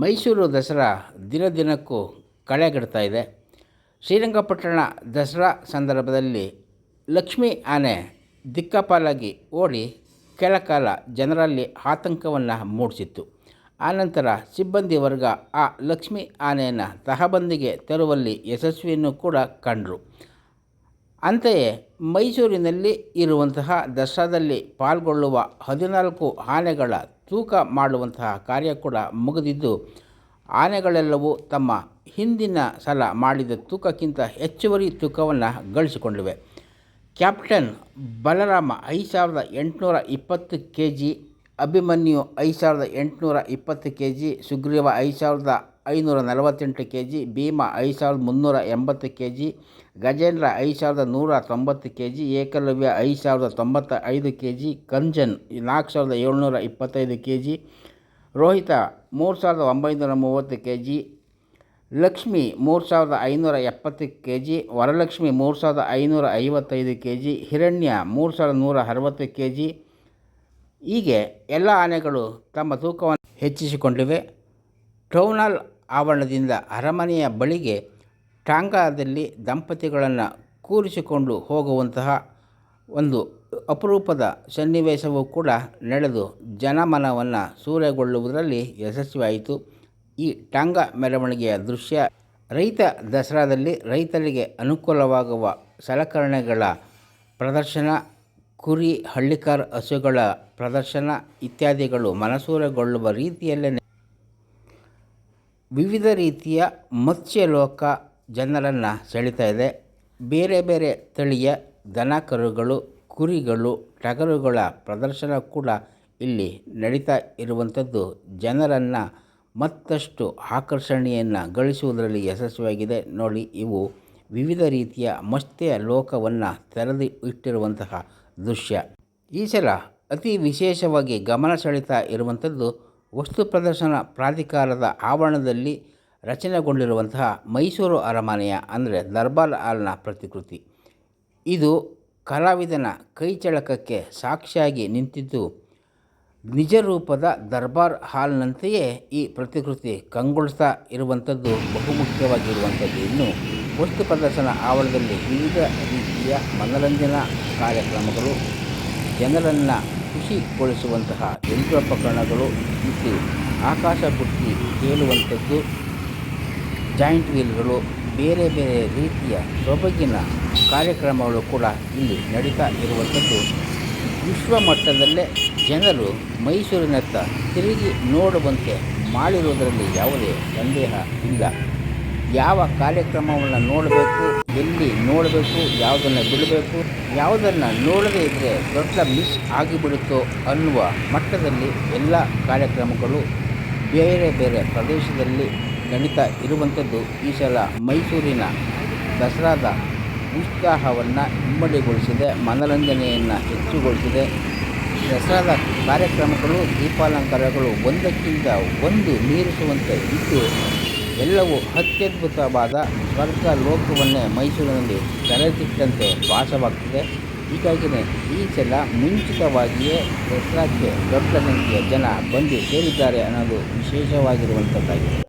ಮೈಸೂರು ದಸರಾ ದಿನ ದಿನಕ್ಕೂ ಕಳೆಗಡ್ತಾ ಇದೆ ಶ್ರೀರಂಗಪಟ್ಟಣ ದಸರಾ ಸಂದರ್ಭದಲ್ಲಿ ಲಕ್ಷ್ಮೀ ಆನೆ ದಿಕ್ಕಪಾಲಾಗಿ ಓಡಿ ಕೆಲಕಾಲ ಜನರಲ್ಲಿ ಆತಂಕವನ್ನು ಮೂಡಿಸಿತ್ತು. ಆನಂತರ ಸಿಬ್ಬಂದಿ ವರ್ಗ ಆ ಲಕ್ಷ್ಮೀ ಆನೆಯನ್ನು ತಹಬಂದಿಗೆ ತರುವಲ್ಲಿ ಯಶಸ್ವಿಯನ್ನು ಕೂಡ ಕಂಡರು. ಅಂತೆಯೇ ಮೈಸೂರಿನಲ್ಲಿ ಇರುವಂತಹ ದಸರಾದಲ್ಲಿ ಪಾಲ್ಗೊಳ್ಳುವ ಹದಿನಾಲ್ಕು ಆನೆಗಳ ತೂಕ ಮಾಡುವಂತಹ ಕಾರ್ಯ ಕೂಡ ಮುಗಿದಿದ್ದು, ಆನೆಗಳೆಲ್ಲವೂ ತಮ್ಮ ಹಿಂದಿನ ಸಲ ಮಾಡಿದ ತೂಕಕ್ಕಿಂತ ಹೆಚ್ಚುವರಿ ತೂಕವನ್ನು ಗಳಿಸಿಕೊಂಡಿವೆ. ಕ್ಯಾಪ್ಟನ್ ಬಲರಾಮ ಐದು ಸಾವಿರದ ಎಂಟುನೂರ ಇಪ್ಪತ್ತು ಕೆ ಜಿ ಅಭಿಮನ್ಯು ಐದು ಸಾವಿರದ ಎಂಟುನೂರ ಇಪ್ಪತ್ತು ಕೆ ಜಿ ಸುಗ್ರೀವ ಐದು ಸಾವಿರದ ಐನೂರ ನಲವತ್ತೆಂಟು ಕೆ ಜಿ ಭೀಮ ಐದು ಸಾವಿರದ ಮುನ್ನೂರ ಎಂಬತ್ತು ಕೆ ಜಿ ಗಜೇಂದ್ರ ಐದು ಸಾವಿರದ ನೂರ ತೊಂಬತ್ತು ಕೆ ಜಿ ಏಕಲವ್ಯ ಐದು ಸಾವಿರದ ತೊಂಬತ್ತ ಐದು ಕೆ ಜಿ ಕಂಜನ್ ನಾಲ್ಕು ಸಾವಿರದ ಏಳ್ನೂರ ಇಪ್ಪತ್ತೈದು ಕೆ ಜಿ ರೋಹಿತ ಮೂರು ಸಾವಿರದ ಒಂಬೈನೂರ ಮೂವತ್ತು ಕೆ ಜಿ ಲಕ್ಷ್ಮಿ ಮೂರು ಸಾವಿರದ ಐನೂರ ಎಪ್ಪತ್ತು ಕೆ ಜಿ ವರಲಕ್ಷ್ಮಿ ಮೂರು ಸಾವಿರದ ಐನೂರ ಐವತ್ತೈದು ಕೆ ಜಿ ಹಿರಣ್ಯ ಮೂರು ಸಾವಿರದ ನೂರ ಅರವತ್ತು ಕೆ ಜಿ ಹೀಗೆ ಎಲ್ಲ ಆನೆಗಳು ತಮ್ಮ ತೂಕವನ್ನು ಹೆಚ್ಚಿಸಿಕೊಂಡಿವೆ. ಟೌನಾಲ್ ಆವರಣದಿಂದ ಅರಮನೆಯ ಬಳಿಗೆ ಟಾಂಗಾದಲ್ಲಿ ದಂಪತಿಗಳನ್ನು ಕೂರಿಸಿಕೊಂಡು ಹೋಗುವಂತಹ ಒಂದು ಅಪರೂಪದ ಸನ್ನಿವೇಶವೂ ಕೂಡ ನಡೆದು ಜನಮನವನ್ನು ಸೂರೆಗೊಳ್ಳುವುದರಲ್ಲಿ ಯಶಸ್ವಿಯಾಯಿತು. ಈ ಟಾಂಗ ಮೆರವಣಿಗೆಯ ದೃಶ್ಯ ರೈತ ದಸರಾದಲ್ಲಿ ರೈತರಿಗೆ ಅನುಕೂಲವಾಗುವ ಸಲಕರಣೆಗಳ ಪ್ರದರ್ಶನ, ಕುರಿ, ಹಳ್ಳಿಕಾರ್ ಹಸುಗಳ ಪ್ರದರ್ಶನ ಇತ್ಯಾದಿಗಳು ಮನಸೂರೆಗೊಳ್ಳುವ ರೀತಿಯಲ್ಲೇ ವಿವಿಧ ರೀತಿಯ ಮತ್ಸ್ಯಲೋಕ ಜನರನ್ನು ಸೆಳೀತಾ ಇದೆ. ಬೇರೆ ಬೇರೆ ತಳಿಯ ದನ ಕರುಗಳು ಕುರಿಗಳು ಟಗರುಗಳ ಪ್ರದರ್ಶನ ಕೂಡ ಇಲ್ಲಿ ನಡೀತಾ ಇರುವಂಥದ್ದು. ಜನರನ್ನು ಮತ್ತಷ್ಟು ಆಕರ್ಷಣೆಯನ್ನು ಗಳಿಸುವುದರಲ್ಲಿ ಯಶಸ್ವಿಯಾಗಿದೆ. ನೋಡಿ, ಇವು ವಿವಿಧ ರೀತಿಯ ಮತ್ಸ್ಯ ಲೋಕವನ್ನು ತೆರೆದು ಇಟ್ಟಿರುವಂತಹ ದೃಶ್ಯ. ಈ ಸಲ ಅತಿ ವಿಶೇಷವಾಗಿ ಗಮನ ಸೆಳೀತಾ ಇರುವಂಥದ್ದು ವಸ್ತು ಪ್ರದರ್ಶನ ಪ್ರಾಧಿಕಾರದ ಆವರಣದಲ್ಲಿ ರಚನೆಗೊಂಡಿರುವಂತಹ ಮೈಸೂರು ಅರಮನೆಯ, ಅಂದರೆ ದರ್ಬಾರ್ ಹಾಲ್ನ ಪ್ರತಿಕೃತಿ. ಇದು ಕಲಾವಿದನ ಕೈಚಳಕಕ್ಕೆ ಸಾಕ್ಷಿಯಾಗಿ ನಿಂತಿದ್ದು ನಿಜ ರೂಪದ ದರ್ಬಾರ್ ಹಾಲ್ನಂತೆಯೇ ಈ ಪ್ರತಿಕೃತಿ ಕಂಗೊಳಿಸ್ತಾ ಇರುವಂಥದ್ದು ಬಹುಮುಖ್ಯವಾಗಿರುವಂಥದ್ದು. ಇನ್ನು ವಸ್ತು ಪ್ರದರ್ಶನ ಆವರಣದಲ್ಲಿ ವಿವಿಧ ರೀತಿಯ ಮನರಂಜನಾ ಕಾರ್ಯಕ್ರಮಗಳು, ಜನರನ್ನು ಖುಷಿಗೊಳಿಸುವಂತಹ ಯಂತ್ರೋಪಕರಣಗಳು ಮತ್ತು ಆಕಾಶ ಬುಟ್ಟಿ ತೇಲುವಂಥದ್ದು ಜಾಯಿಂಟ್ ವೀಲ್ಗಳು ಬೇರೆ ಬೇರೆ ರೀತಿಯ ಸೊಬಗಿನ ಕಾರ್ಯಕ್ರಮಗಳು ಕೂಡ ಇಲ್ಲಿ ನಡೀತಾ ಇರುವಂಥದ್ದು. ವಿಶ್ವ ಮಟ್ಟದಲ್ಲೇ ಜನರು ಮೈಸೂರಿನತ್ತ ತಿರುಗಿ ನೋಡುವಂತೆ ಮಾಡಿರುವುದರಲ್ಲಿ ಯಾವುದೇ ಸಂದೇಹ ಇಲ್ಲ. ಯಾವ ಕಾರ್ಯಕ್ರಮವನ್ನು ನೋಡಬೇಕು, ಎಲ್ಲಿ ನೋಡಬೇಕು, ಯಾವುದನ್ನು ಬಿಡಬೇಕು, ಯಾವುದನ್ನು ನೋಡದೇ ಇದ್ದರೆ ದೊಡ್ಡ ಮಿಸ್ ಆಗಿಬಿಡುತ್ತೋ ಅನ್ನುವ ಮಟ್ಟದಲ್ಲಿ ಎಲ್ಲ ಕಾರ್ಯಕ್ರಮಗಳು ಬೇರೆ ಬೇರೆ ಪ್ರದೇಶದಲ್ಲಿ ನಡೀತಾ ಇರುವಂಥದ್ದು. ಈ ಸಲ ಮೈಸೂರಿನ ದಸರಾದ ಉತ್ಸಾಹವನ್ನು ಇಮ್ಮಡಿಗೊಳಿಸಿದೆ, ಮನರಂಜನೆಯನ್ನು ಹೆಚ್ಚುಗೊಳಿಸಿದೆ. ದಸರಾದ ಕಾರ್ಯಕ್ರಮಗಳು, ದೀಪಾಲಂಕಾರಗಳು ಒಂದಕ್ಕಿಂತ ಒಂದು ಮೀರಿಸುವಂತೆ ಇದ್ದು ಎಲ್ಲವೂ ಅತ್ಯದ್ಭುತವಾದ ಸ್ವರ್ಗ ಲೋಕವನ್ನೇ ಮೈಸೂರಿನಲ್ಲಿ ತೆರೆದಿಟ್ಟಂತೆ ಭಾಸವಾಗ್ತಿದೆ ಹೀಗಾಗಿಯೇ ಈ ಸಲ ಮುಂಚಿತವಾಗಿಯೇ ದಸರಾಕ್ಕೆ ದೊಡ್ಡ ಸಂಖ್ಯೆಯ ಜನ ಬಂದು ಸೇರಿದ್ದಾರೆ ಅನ್ನೋದು ವಿಶೇಷವಾಗಿರುವಂಥದ್ದಾಗಿದೆ.